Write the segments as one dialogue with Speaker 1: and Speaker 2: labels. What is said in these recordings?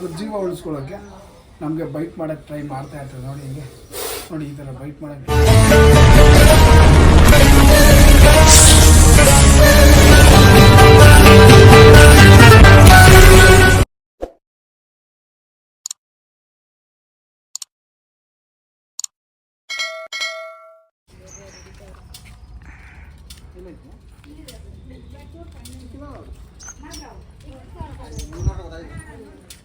Speaker 1: ಅದ್ರ ಜೀವ ಉಳಿಸ್ಕೊಳ್ಳೋಕ್ಕೆ ನಮಗೆ ಬೈಟ್ ಮಾಡೋಕ್ಕೆ ಟ್ರೈ ಮಾಡ್ತಾ ಇರ್ತದೆ ನೋಡಿ ಹಿಂಗೆ. ನೋಡಿ ಈ ಥರ ಬೈಟ್ ಮಾಡೋಕ್ಕೆ ಆ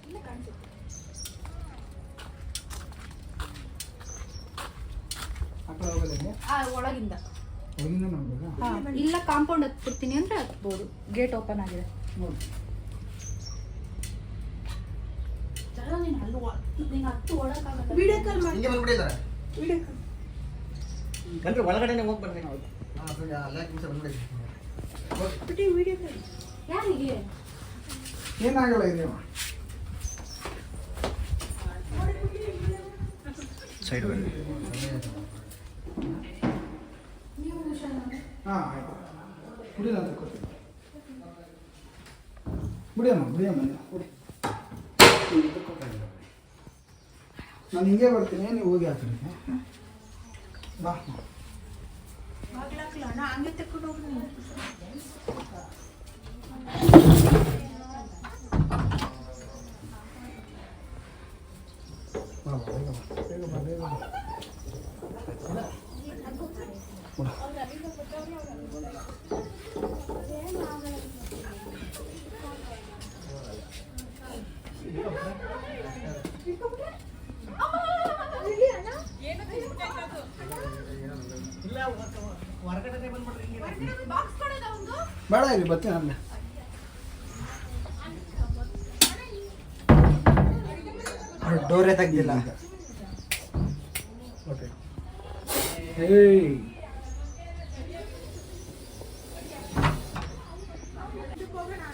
Speaker 2: ಆ, ಒಳಗಿಂದ. ಇಲ್ಲ ಕಾಂಪೌಂಡ್ ಹತ್ಬಿಡ್ತೀನಿ ಅಂದ್ರೆ ಹತ್ಬೋದು. ಗೇಟ್ ಓಪನ್ ಆಗಿದೆ.
Speaker 1: ನೋಡಿ
Speaker 2: ಒಳಗಡೆನೆ ನೀನು ಅಲ್ಲಿ ಒ- ನೀನು ಹತ್ತು ಓಡಕ್ಕಾಗಲ್ಲ
Speaker 3: ಹಿಂಗೆ ಬಂದ್ಬಿಟ್ಟಿದ್ದಾರೆ
Speaker 4: ಬನ್ರಿ ಒಳಗಡೆನೆ ಹೋಗಿ ಬರ್ರಿ
Speaker 3: ಅಲ್ಲೇ ನಿಮಿಷ ಬಂದ್ಬಿಡಿ
Speaker 2: ಯಾರಿಗೆ
Speaker 1: ಏನಾಗಲ್ಲ ಇದೆ
Speaker 3: ಸೈಡ್ ಬನ್ನಿ.
Speaker 1: ಹಾಂ ಆಯ್ತು. ಬಿಡಿಲ್ಲ ಅಂತ ಕೊಡ್ತೀನಿ. ಬಿಡಿಯಮ್ಮ ಬಿಡಿಯಮ್ಮ ಬಿಡಿ ನಾನು ಹಿಂಗೆ ಬರ್ತೀನಿ ನೀವು ಹೋಗಿ ಹಾಕ್ತೀನಿ ಬಾ.
Speaker 4: ಹಂಗೆ ಬಂದ್ಬಿಡ್ರಿ ಹಿಂಗೆ
Speaker 1: ಬೇಡ ಇಲ್ಲಿ ಬರ್ತೀನಿ ಅಲ್ಲೇ
Speaker 3: ಡೋರೇ ತೆಗ್ದಿಲ್ಲ
Speaker 1: ಓಕೆ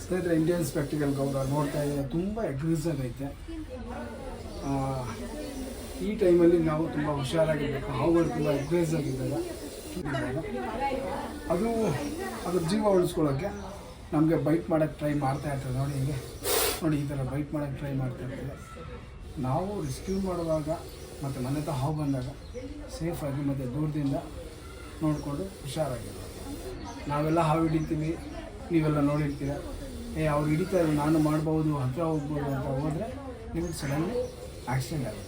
Speaker 1: ಸ್ನೇಹಿತರೆ ಇಂಡಿಯನ್ ಸ್ಪೆಕ್ಟಿಕಲ್ ಗೌರವ, ನೋಡ್ತಾ ಇದ್ದೀನಿ ತುಂಬ ಅಗ್ರೆಸಿವ್ ಐತೆ. ಈ ಟೈಮಲ್ಲಿ ನಾವು ತುಂಬ ಹುಷಾರಾಗಿರ್ಬೇಕು. ಹಾವುಗಳು ತುಂಬ ಅಗ್ರೆಸಿವ್ ಇದ್ದಾಗ ಅದು ಅದ್ರ ಜೀವ ಉಳಿಸ್ಕೊಳ್ಳೋಕ್ಕೆ ನಮಗೆ ಬೈಟ್ ಮಾಡೋಕ್ಕೆ ಟ್ರೈ ಮಾಡ್ತಾ ಇರ್ತದೆ ನೋಡಿ ಹೀಗೆ. ನೋಡಿ ಈ ಥರ ಬೈಟ್ ಮಾಡೋಕ್ಕೆ ಟ್ರೈ ಮಾಡ್ತಾ ಇರ್ತದೆ ನಾವು ರೆಸ್ಕ್ಯೂ ಮಾಡುವಾಗ ಮತ್ತು ಮನೆ ಹತ್ರ ಹಾವು ಬಂದಾಗ ಸೇಫಾಗಿ ಮತ್ತು ದೂರದಿಂದ ನೋಡಿಕೊಂಡು ಹುಷಾರಾಗಿರೋದು ನಾವೆಲ್ಲ ಹಾವು ಹಿಡಿತೀವಿ, ನೀವೆಲ್ಲ ನೋಡಿರ್ತೀರ. ಏ, ಅವ್ರು ಹಿಡಿತಾರೆ ನಾನು ಮಾಡ್ಬೋದು, ಹತ್ರ ಹೋಗ್ಬೋದು ಅಂತ ಹೋದರೆ ನಿಮಗೆ ಸಡನ್ಲಿ ಆಕ್ಸಿಡೆಂಟ್ ಆಗುತ್ತೆ.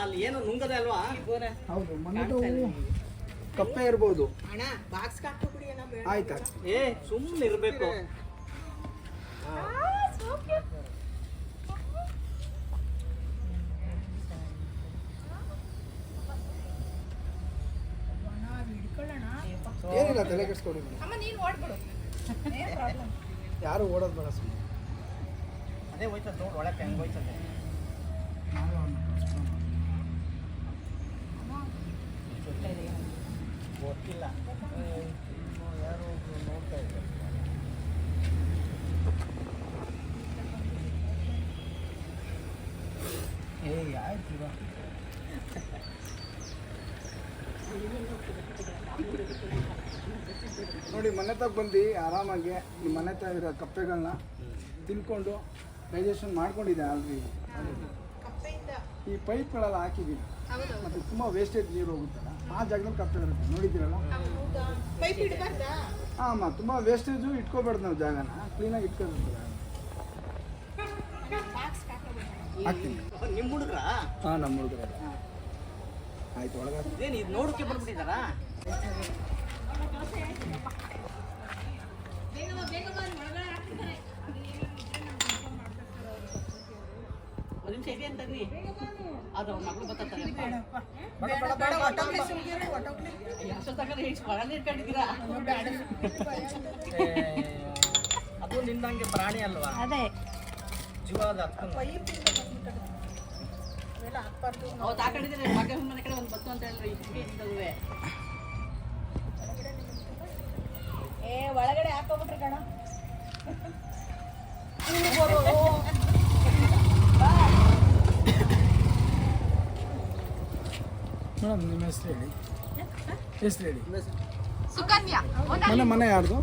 Speaker 4: ಅಲ್ಲಿ ಏನು ನುಂಗದೆ ಅಲ್ವಾ?
Speaker 1: ಹೌದು ಕಪ್ಪೆ ಇರ್ಬೋದು.
Speaker 5: ಅಣ್ಣ ಬಾಕ್ಸ್ ಹಾಕ್ಬಿಡಿ ಅಣ್ಣ ಬೇಡ
Speaker 1: ಆಯ್ತಾ.
Speaker 4: ಏ ಸುಮ್ಮನೆ ಇರ್ಬೇಕು.
Speaker 1: ಏನಿಲ್ಲ ತಲೆ ಕೆಡಿಸ್ಕೊಡಿ.
Speaker 2: ಅಮ್ಮ ನೀನು ಓಡ್ಬಿಡು
Speaker 1: ಯಾರು ಓಡೋದು ಬೇಡ ಸುಮ್ಮನೆ
Speaker 4: ಅದೇ ಹೋಯ್ತದ ನೋಡಿ ಒಳಕ್ಕೆ ಹೆಂಗೆ ಹೋಯ್ತದೆ ಗೊತ್ತಿಲ್ಲ. ಯಾರು ನೋಡ್ತಾ ಇದ್ದಾರೆ ಏಯ್ ಆಯ್ತು
Speaker 1: ನೋಡಿ, ಮನೆ ತಗ ಬಂದು, ಆರಾಮಾಗಿ ನಿಮ್ಮ ಮನೆ ಹತ್ರ ಇರೋ ಕಪ್ಪೆಗಳನ್ನ ತಿನ್ಕೊಂಡು ಡೈಜೆಷನ್ ಮಾಡ್ಕೊಂಡಿದೆ ಆಲ್ರೆಡಿ ಈ ಪೈಪ್ಗಳೆಲ್ಲ ಹಾಕಿದ್ದೀನಿ ಮತ್ತು ತುಂಬ ವೇಸ್ಟೇಜ್ ನೀರು ಹೋಗುತ್ತಲ್ಲ ಆ ಜಾಗದಲ್ಲಿ ಕಪ್ಪೆ ಇರುತ್ತೆ ನೋಡಿದ್ದೀರಲ್ಲ? ಹಾಂ ಅಮ್ಮ ತುಂಬ ವೇಸ್ಟೇಜು ಇಟ್ಕೋಬಾರ್ದು ನಾವು ಜಾಗನ. ಕ್ಲೀನಾಗಿ ಇಟ್ಕೋಬೇಕು ಹಾಕ್ತೀನಿ.
Speaker 4: ನಿಮ್ಮ ಹುಡುಗ್ರ?
Speaker 1: ಹಾಂ ನಮ್ಮ ಹುಡುಗರು. ಆಯ್ತು ಒಳಗೆ
Speaker 4: ಏನು ಇದು ನೋಡೋಕ್ಕೆ ಬಂದ್ಬಿಟ್ಟಿದ್ದಾರಾ? ಅದು ನಿಂದಂಗೆ ಪ್ರಾಣಿ ಅಲ್ವಾ
Speaker 2: ಅದೇ
Speaker 4: ಜೀವದ ಮಗ ಮನೆ ಕಡೆ ಒಂದು ಬತ್ತು ಅಂತ ಹೇಳಿದ್ರೆ
Speaker 2: ಏ, ಒಳಗಡೆ ಹಾಕೋಬಿಟ್ರಿ ಕಣ.
Speaker 1: ಮೇಡಮ್ ನಿಮ್ಮ ಹೆಸರು ಹೇಳಿ. ಹೆಸರು ಹೇಳಿ.
Speaker 2: ಸುಕನ್ಯಾ
Speaker 1: ಮನೆ ಮನೆ ಯಾರ್ದು?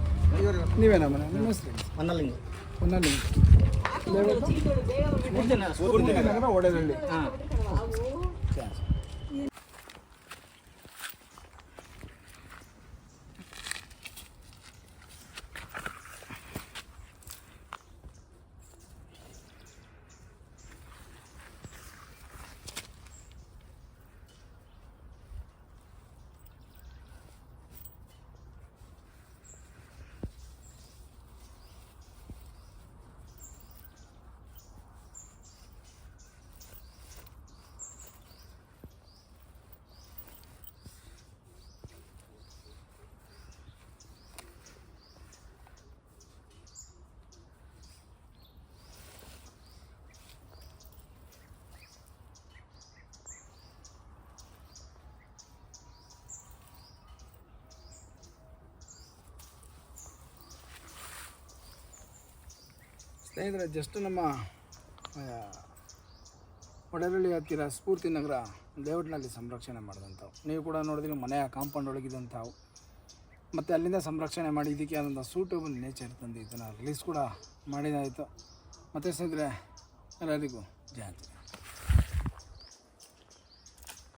Speaker 1: ನೀವೇನಾ ಮನೆ? ನಿಮ್ಮ ಹೆಸರು ಹೇಳಿ.
Speaker 3: ಮನ್ನಲಿಂಗ
Speaker 1: ಒಂದಲ್ಲಿ ನಗರ ಒಡೆದಳ್ಳಿ ಸ್ನೇಹಿತರೆ ಜಸ್ಟ್ ನಮ್ಮ ಒಡರಳ್ಳಿ ಹತ್ತಿರ ಸ್ಫೂರ್ತಿ ನಗರ ಲೇಔಟ್ನಲ್ಲಿ ಸಂರಕ್ಷಣೆ ಮಾಡಿದಂಥವು. ನೀವು ಕೂಡ ನೋಡಿದ್ರೆ ಮನೆಯ ಕಾಂಪೌಂಡ್ ಒಳಗಿದಂಥವು ಮತ್ತು ಅಲ್ಲಿಂದ ಸಂರಕ್ಷಣೆ ಮಾಡಿ ಇದಕ್ಕೆ ಆದಂಥ ಸೂಟಬಲ್ ನೇಚರ್ ತಂದು ಇದನ್ನು ರಿಲೀಸ್ ಕೂಡ ಮಾಡಿದಾಯಿತು. ಮತ್ತು ಸ್ನೇಹಿತರೆ, ಎಲ್ಲರಿಗೂ ಜಯಂತಿ